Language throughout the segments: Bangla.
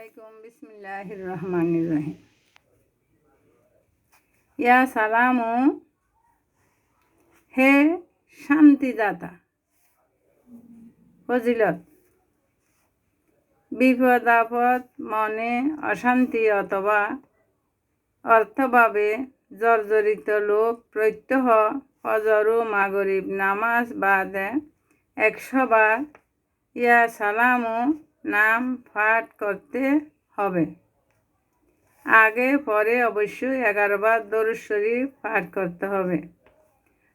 আলাইকুম, বিসমিল্লাহির রহমানির রহিম। ইয়া সালামু, হে শান্তিদাতা, ফজিলত। বিপদ আপদ, মনে অশান্তি অথবা অর্থভাবে জর্জরিত লোক প্রত্যহ ফজর ও মাগরিব নামাজ বাদে একশো বার। ইয়া সালামু নাম পাঠ করতে হবে। আগে পরে অবশ্যই এগারো বার দরুদ শরীফ পাঠ করতে হবে।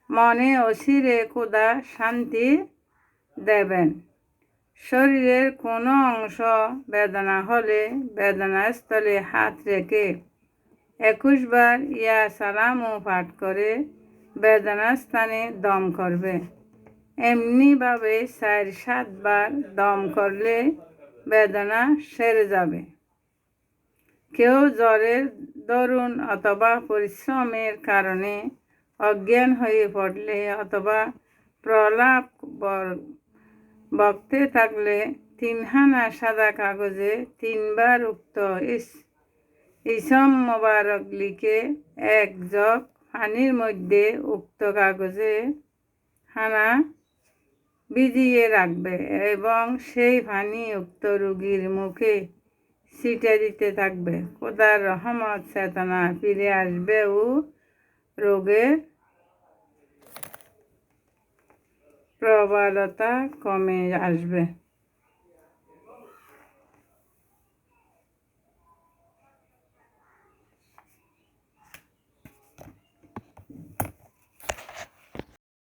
মনে অসিরে খোদা শান্তি দেবেন। শরীরের কোনো অংশ বেদনা হলে বেদনাস্থলে হাত রেখে একুশ বার ইয়া সালামও পাঠ করে বেদনা স্থানে দম করবে। এমনিভাবে চার সাতবার দম করলে বেদনা সেরে যাবে। কেউ জ্বরের দরুন অথবা পরিশ্রমের কারণে অজ্ঞান হয়ে পড়লে অথবা প্রলাপ বকতে থাকলে তিনহানা সাদা কাগজে তিনবার উক্ত ইসম মোবারক লিখে এক জগ পানির মধ্যে উক্ত কাগজে হানা ভিজিয়ে রাখবে এবং সেই পানি উক্ত রুগীর মুখে ছিটে দিতে থাকবে। কোদার রহমত চেতনা ফিরে আসবে ও রোগের প্রবলতা কমে আসবে।